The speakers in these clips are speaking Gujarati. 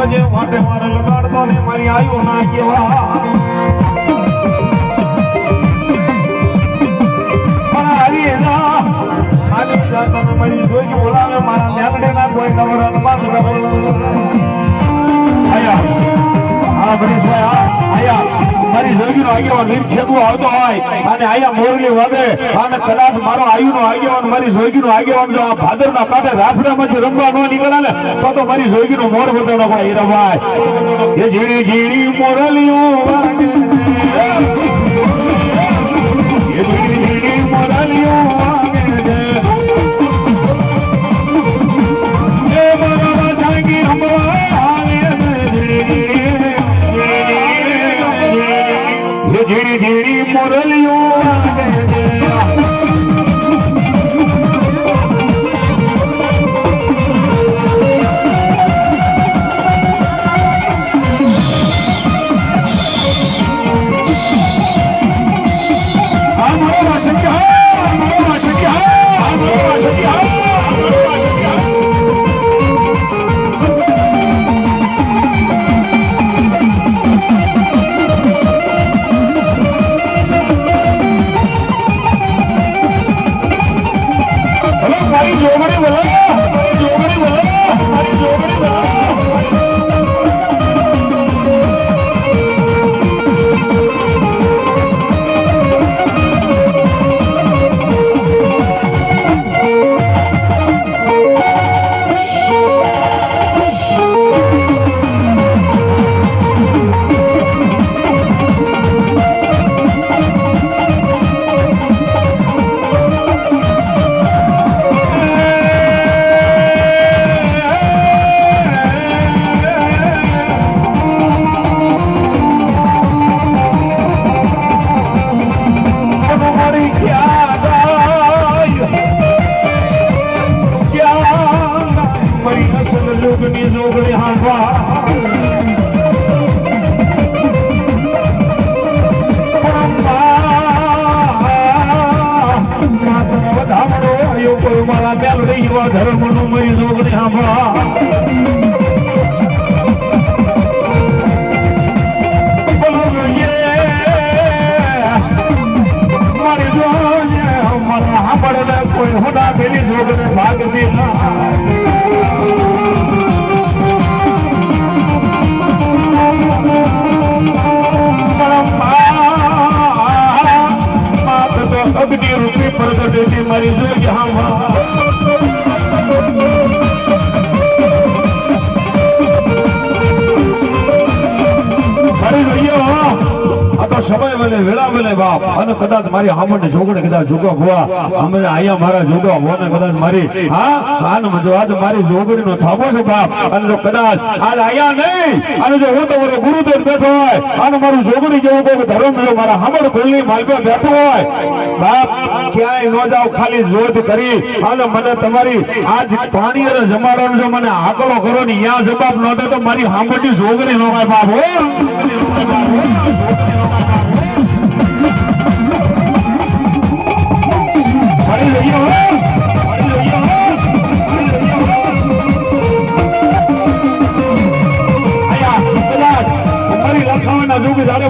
જોજે વાટે મારે લગાડતો ને મારી આયુ ના કેવા તમે મારી જોઈ બોલાવે, મારા મેલડે ના કોઈ ખબર અનુમાન આયા. હા બની હા, આયા. મારી જોગી નો આગેવાન વીર આવતો હોય અને આયા મોરલી વાગે અને કદાચ મારો આયુ નો આગેવાન મારી જોગી નો આગેવાન જો આ ભાદર ના કાંઠે રાફડામાંથી રમવા નો નીકળે ને, તો તો મારી જોગી નો મોર બતાવનો ભાઈ હીરાભાઈ એ ઝીણી ઝીણી મોરલીઓ વાગે એ ઝીણી ઝીણી મોરલીઓ આયો કોઈ મારા જવા ધર્મનું. મરી મારા હાંભળને કોઈ માત તો અગ્નિ રૂપી પ્રગટેથી સમય મને, વેળા મને બાપ. અને કદાચ મારી હામણ જોગડે કદાચ જોગો ભુવા. અમને અહીંયા મારા જોગો ભુવાને કદાચ મારી, હા? આને મજો આજ મારી જોગડી નો થાબો છે બાપ. અને જો કદાચ આજ અહીંયા નહીં, અને જો હું તમારો ગુરુદેવ બેઠો હોય અને મારું જોગડી જેવું કોઈ ધર્મ જો મારા હામણ ખોલી માલપે બેઠો હોય, બાપ, ક્યાંય ન જાવ, ખાલી જોધ કરી. અને મને તમારી આજ પાણી અને જમાડવાનો જો મને આકલો કરો ને ત્યાં જવાબ ન તો મારી હાંભળની જોગડી ન હોય બાપ, હો?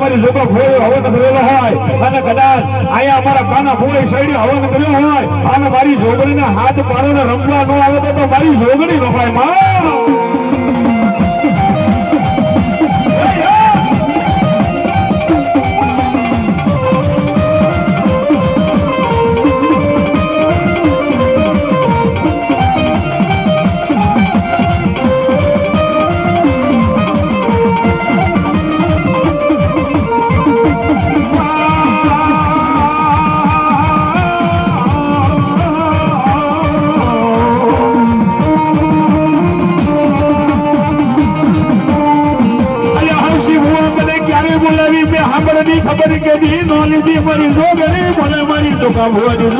મારી જોગો ફોડ્યો હવન કર્યો હોય અને કદાચ અહીંયા અમારા કાના ફોડે શેડી હવન કર્યો હોય અને મારી જોગણીને હાથ પાડોને રમવા ન આવે તો મારી જોગણી રમાયમાં મારી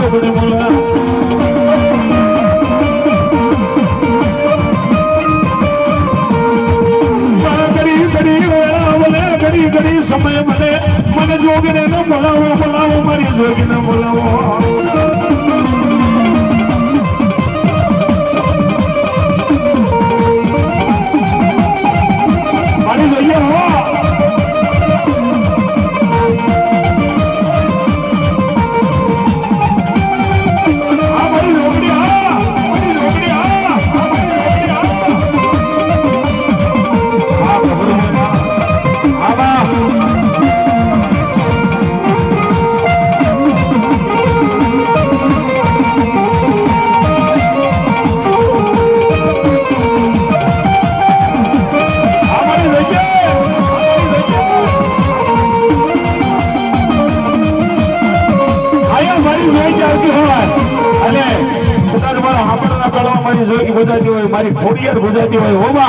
મારી જોગી ગુજરાતી હોય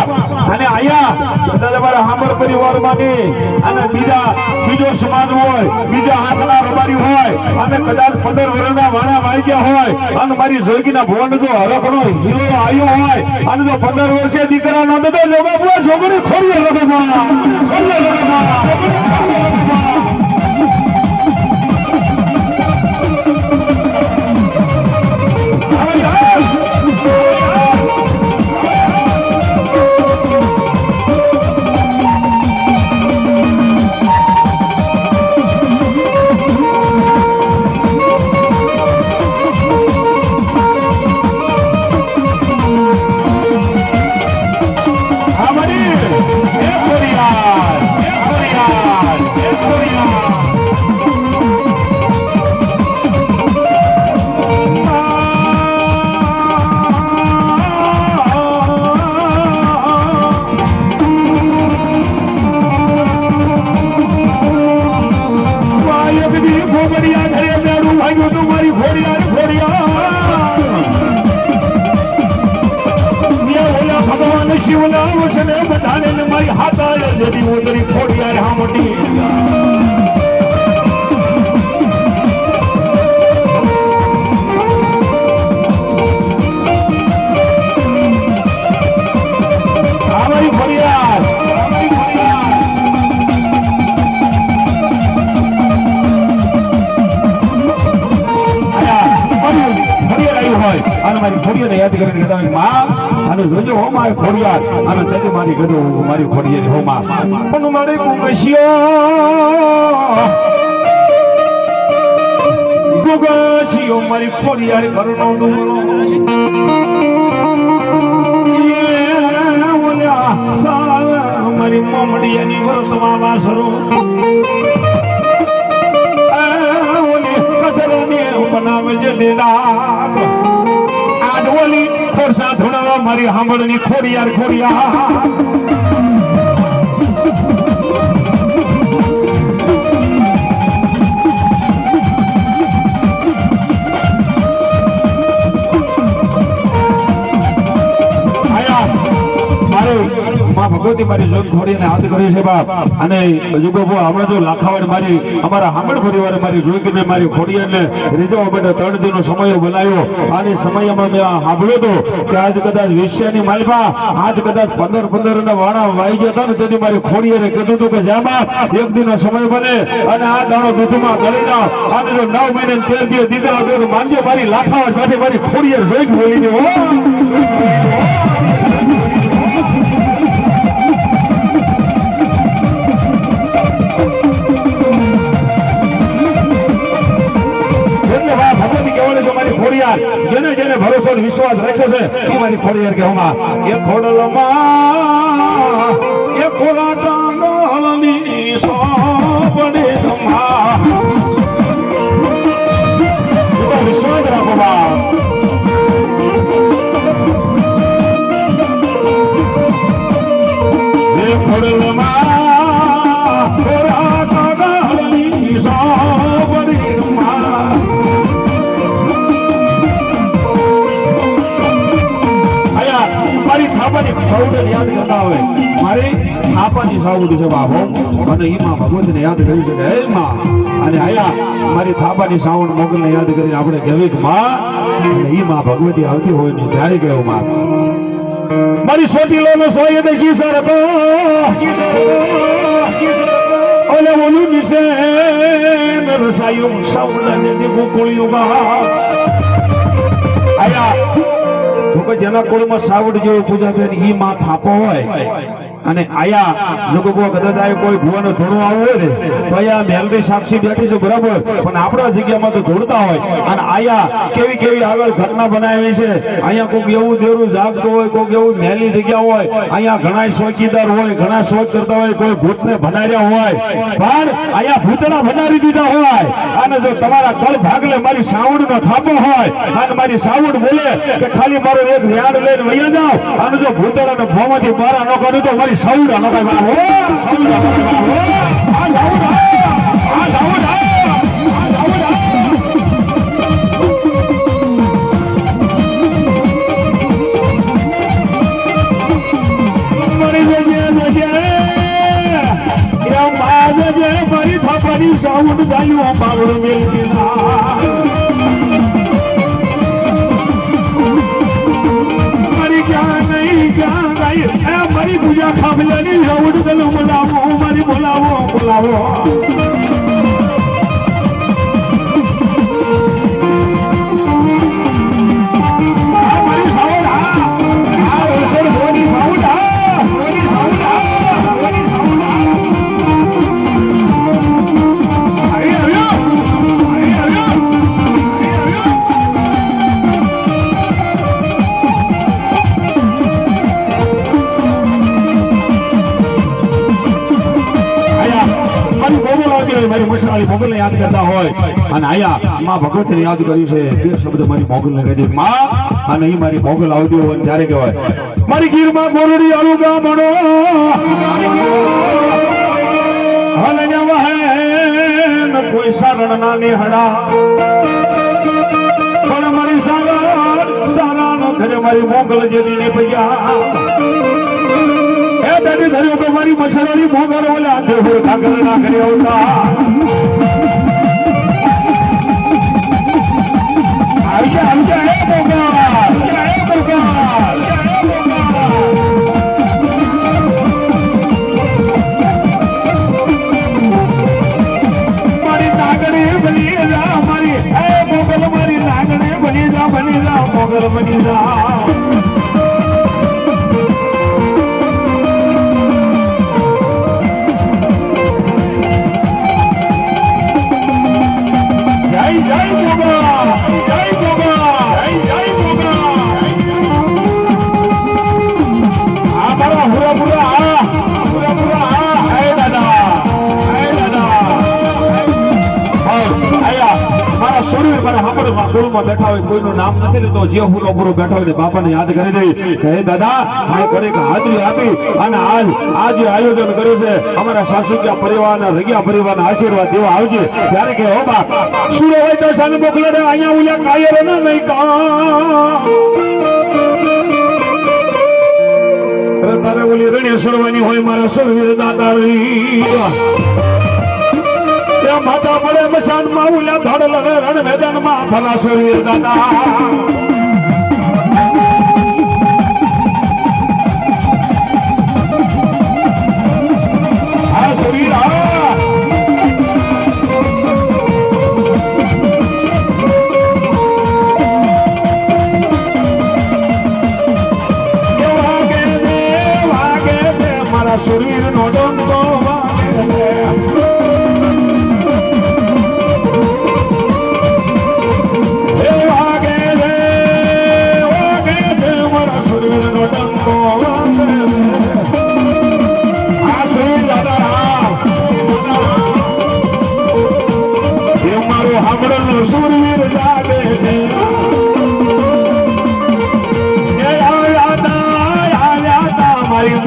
અને અહીંયા કદાચ મારા હામર પરિવારમાંથી અને બીજા બીજો સમાજ હોય બીજા હાથના રબારી હોય અને કદાચ પંદર વર્ષના વાણા વાગ્યા હોય અને મારી જોગીના ભવન જો હરખનો હીરો આવ્યો હોય અને જો પંદર વર્ષે દીકરાનો બધો જોગો જોગડી ખોડિયાર લગભગ ખોડિયાર અને તેથી મારી કીધું મારી ઘોડીએ હોમાં. પણ મારે ગુગશિયો ગુગશિયો મારી ખોડિયાર ઘરનો મારી મોમડિયાની વર્તમાં વાસરો કચરાની બનાવે છે દેડા આજ ખોરસા ધોળાવા મારી હાંભળની ખોડિયાર ખોડિયાર ભગવતી મારી જોગ છોડીને હાથ કર્યો છે બાપ. અને જુગોબો હમણાં જો લાખાવડ મારી, અમારા હામણ પરિવારે મારી જોગીને મારી ખોડિયાને રીઝવવા માટે ત્રણ દિનનો સમય બનાવ્યો. અને સમયમાં મેં સાંભળ્યો હતો કે આજ કદાચ વિશ્વની માલમાં, આજ કદાચ પંદર પંદર ના વાણા વાઈ જતા ને તેથી મારી ખોડિયારે કીધું હતું કે જામાં એક દિનનો સમય બને. અને આ દાણો દૂધમાં ગળી જાવ અને જો નવ મહિને તેર દિવસ દીધા માનજો, મારી લાખાવડ સાથે મારી ખોડિયાર જોઈ બોલી ખોડિયાર જેને જેને ભરોસો અને વિશ્વાસ રાખ્યો છે એ મારી ખોડિયાર કહેવામાં એ ખોડલમાં એ ખોરા કાંગળની સોપડે જમા વિશ્વાસ રાખો બા એ ખોડલમાં યાદ કરતા છે મારી થાપાની સાવણ મોગલને યાદ કરીને આપણે કહેવી કે માં ભગવતી આવતી હોય ને ત્યારે કહેવું મારી સોટીલો નો સોય દે શીસર તો. ઓલે ઓલું નિશે રસાયું સાઉન્ડ ને કુળિયું જેના કુળમાં સાવડ જેવું પૂજા થાય ને ઈ માં થાપો હોય અને આયા લોકો કહો કદાચ આ કોઈ ભુવાનો ધોળો આવો હોય ને, તો અહીંયા મેલડી સાક્ષી બેઠી છે બરાબર. પણ આપણા જગ્યામાં તો ધોળતા હોય. અને આયા કેવી કેવી આગળ ઘટના બનાવી છે. અહીંયા કોઈક એવું દેરું જાગતું હોય કોઈક એવું મેલી જગ્યા હોય. અહીંયા ઘણા શોખીદાર હોય, ઘણા શોખ કરતા હોય, કોઈ ભૂતને ભનાર્યા હોય. પણ અહીંયા ભૂતડા ભનારી દીધા હોય. અને જો તમારા કળ ભાગલે મારી સાવડ નો થાપો હોય, અને મારી સાઉન્ડ બોલે કે ખાલી મારો એક ન્યાડ લઈને વૈયા જાઓ. અને જો ભૂતડા ને ભોમાંથી મારા ન કરું તો મારી ભાઈ સૌરા ભાઈ બાબો સૌરા ભાઈ બાબો આ સૌરા આ સૌરા સાઉન્ડ ગાયું બાવડું મેળવી ના ખાબલાની સાઉન્ડ તને બોલાવો મારી બોલાવો બોલાવો. મોગલને યાદ કરતા હોય. અને આયા માં ભગવતીને યાદ કર્યું છે. બે શબ્દ મારી મોગલને કહી દે. માં, અને અહીં મારી મોગલ આવતી હોય ત્યારે કહેવાય. મારી ગીરમાં બોરડી આલુ ગામડો હલન વહેન કોઈ શરણ ના નિહડા પણ મારી સારા સારા નો ઘરે મારી મોગલ જેની ને પૈયા એ દાદી ધર્યો તો મારી મચ્છરાની મોગર ઓલે હોરખા કરે ના કર્યો આવતા. બની જા બની જા મોગલ બની જા. મારા હામડમાં બેઠા હોય, કોઈનું નામ નથી લેતો. જે હુરો પૂરો બેઠો હોય બાપાને યાદ કરી દઈ. કે દાદા, આ ઘરે હાજરી આપી અને આજ આ જે આયોજન કર્યું છે. અમારા સાસુકિયા પરિવારના રગિયા પરિવારના આશીર્વાદ દેવા આવજે. ત્યારે કે હો બા સુરો હોય તો સાને મોકલે ને, અહીંયા ઉલ્યા કાયર ના નહીં કા તારે ઓલી રણે સડવાની હોય, મારા શરીર દાતારી ત્યાં માતા પડે મસાનમાં ઉલા ધડ લડે રણ મેદાનમાં ભલા શરીર દાદા. આ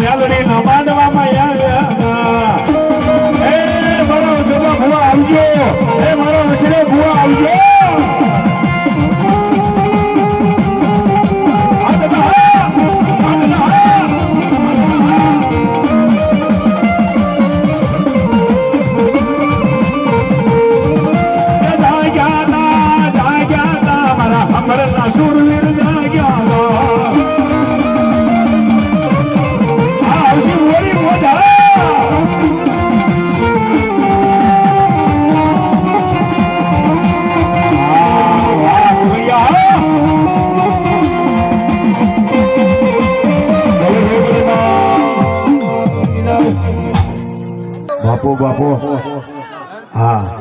તા, મારી બાપુ બાપુ હા.